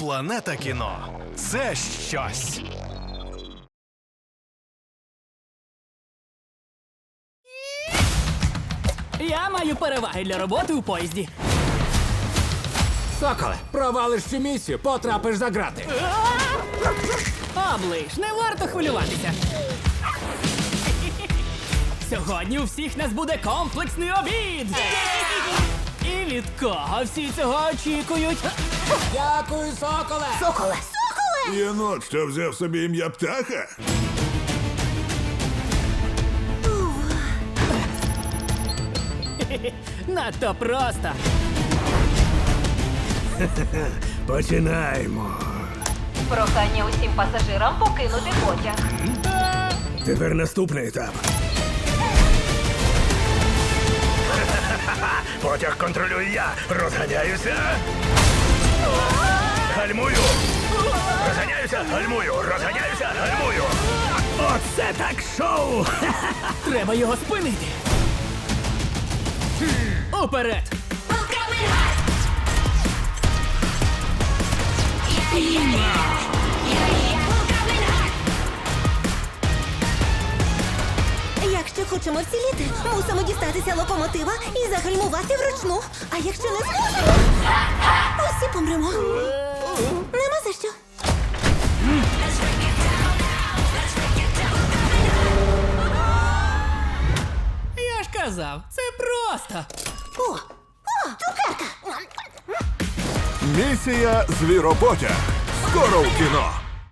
Планета кіно це щось. Я маю переваги для роботи у поїзді. Соколе, провалиш цю місію, потрапиш за грати. Оближ, не варто хвилюватися. Сьогодні у всіх нас буде комплексний обід. І від кого всі цього очікують? Дякую, соколе! Соколе! Соколе! Єнот, що взяв собі ім'я птаха? Надто просто. Починаємо. Прохання усім пасажирам покинути потяг. Тепер наступний етап. Потяг контролюю я. Розганяюся. Гальмую. Розганяюся, гальмую. Розганяюся, гальмую. Оце так шоу! Треба його спинити. Уперед! Якщо хочемо вціліти, мусимо дістатися локомотива і загальмувати вручну. А якщо не зможемо, усі помремо. Нема за що. Я ж казав, це просто. О, о, цукерка! Місія Звіропотяг. Скоро в кіно.